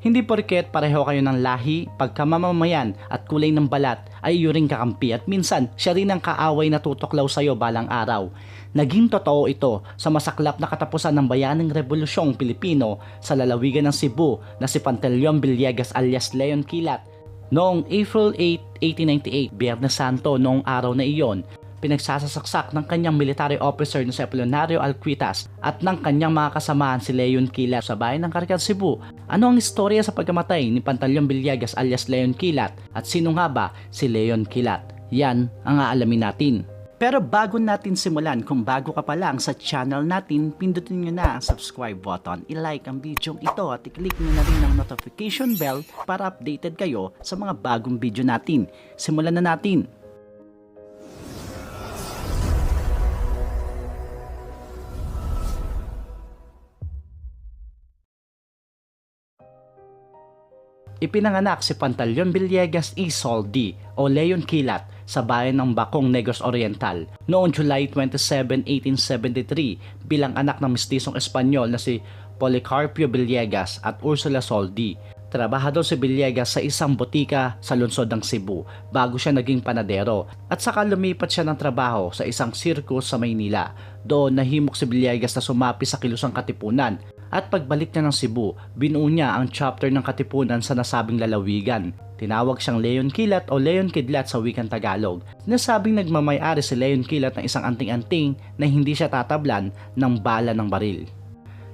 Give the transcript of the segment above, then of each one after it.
Hindi porket pareho kayo ng lahi, pagkamamamayan at kulay ng balat ay iyo ring kakampi at minsan siya rin ang kaaway na tutuklaw sa'yo balang araw. Naging totoo ito sa masaklap na katapusan ng bayaning revolusyong Pilipino sa lalawigan ng Cebu na si Pantaleon Villegas alias Leon Kilat. Noong April 8, 1898, Biyernes Santo noong araw na iyon, pinagsasasaksak ng kanyang military officer na si Apolinario Alquitas at ng kanyang mga kasamahan si Leon Kilat sa bayan ng Caracal, Cebu. Ano ang istorya sa pagkamatay ni Pantaleon Villegas alias Leon Kilat at sino nga ba si Leon Kilat? Yan ang aalamin natin. Pero bago natin simulan, kung bago ka pa lang sa channel natin, pindutin nyo na ang subscribe button, i-like ang video ito at i-click nyo na rin ang notification bell para updated kayo sa mga bagong video natin. Simulan na natin! Ipinanganak si Pantaleon Villegas E. Soldi o Leon Kilat sa bayan ng Bacong, Negros Oriental noong July 27, 1873 bilang anak ng mistisong Espanyol na si Policarpio Villegas at Ursula Soldi. Trabahador si Villegas sa isang botika sa lungsod ng Cebu bago siya naging panadero at saka lumipat siya ng trabaho sa isang sirkus sa Maynila. Doon nahimok si Villegas na sumapi sa kilusang katipunan at pagbalik niya ng Cebu, binuo niya ang chapter ng katipunan sa nasabing lalawigan. Tinawag siyang Leon Kilat o Leon Kidlat sa wikang Tagalog. Nasabing nagmamayari si Leon Kilat ng isang anting-anting na hindi siya tatablan ng bala ng baril.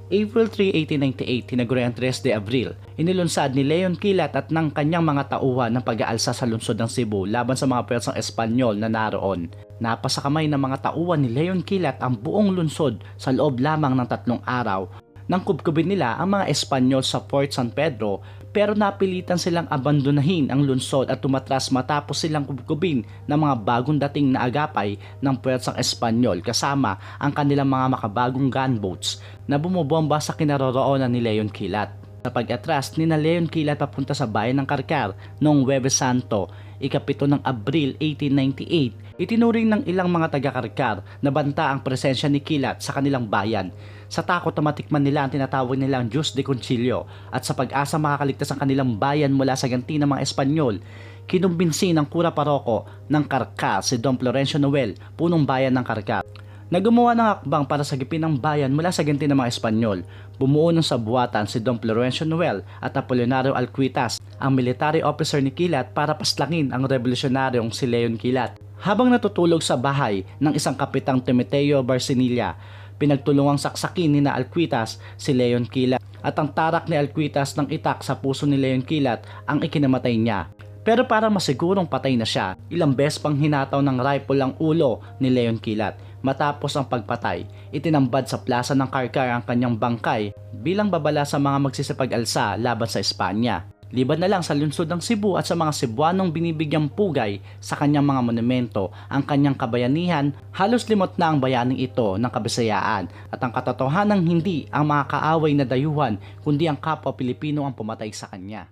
April 3, 1898, tinaguri ang 3 de Abril. Inilunsad ni Leon Kilat at ng kanyang mga tauhan ng pag-aalsa sa lungsod ng Cebu laban sa mga pwersang Espanyol na naroon. Napasakamay ng mga tauhan ni Leon Kilat ang buong lungsod sa loob lamang ng tatlong araw nang kubkubin nila ang mga Espanyol sa Fort San Pedro pero napilitan silang abandonahin ang lungsod at tumatras matapos silang kubkubin ng mga bagong dating na agapay ng puwersang Espanyol kasama ang kanilang mga makabagong gunboats na bumobomba sa kinaroroonan ni Leon Kilat. Sa pag-atras ni na Leon Kilat papunta sa bayan ng Karkar noong Huwebes Santo, ikapito ng Abril 1898, itinuring ng ilang mga taga-Karkar na banta ang presensya ni Kilat sa kanilang bayan. Sa takot na matikman nila ang tinatawag nilang Diyos de Concilio at sa pag-asa makakaligtas ang kanilang bayan mula sa ganti ng mga Espanyol, kinumbinsi ng kura paroko ng Karkar si Don Florencio Noel, punong bayan ng Karkar na ng akbang para sagipin ang bayan mula sa ganti ng mga Espanyol. Bumuo ng sabuatan si Don Florencio Noel at Apolinario Alquitas, ang military officer ni Kilat para paslangin ang revolusyonaryong si Leon Kilat. Habang natutulog sa bahay ng isang kapitang Timoteo Barcinilla, pinagtulungang saksakin ni na Alquitas si Leon Kilat at ang tarak ni Alquitas ng itak sa puso ni Leon Kilat ang ikinamatay niya. Pero para masigurong patay na siya, ilang beses pang hinataw ng rifle ang ulo ni Leon Kilat. Matapos ang pagpatay, itinambad sa plaza ng Karkar ang kanyang bangkay bilang babala sa mga magsisipag-alsa laban sa Espanya. Liban na lang sa lungsod ng Cebu at sa mga Cebuanong binibigyang pugay sa kanyang mga monumento ang kanyang kabayanihan, halos limot na ang bayaning ito ng kabisayaan at ang katotohanan hindi ang mga kaaway na dayuhan kundi ang kapwa Pilipino ang pumatay sa kanya.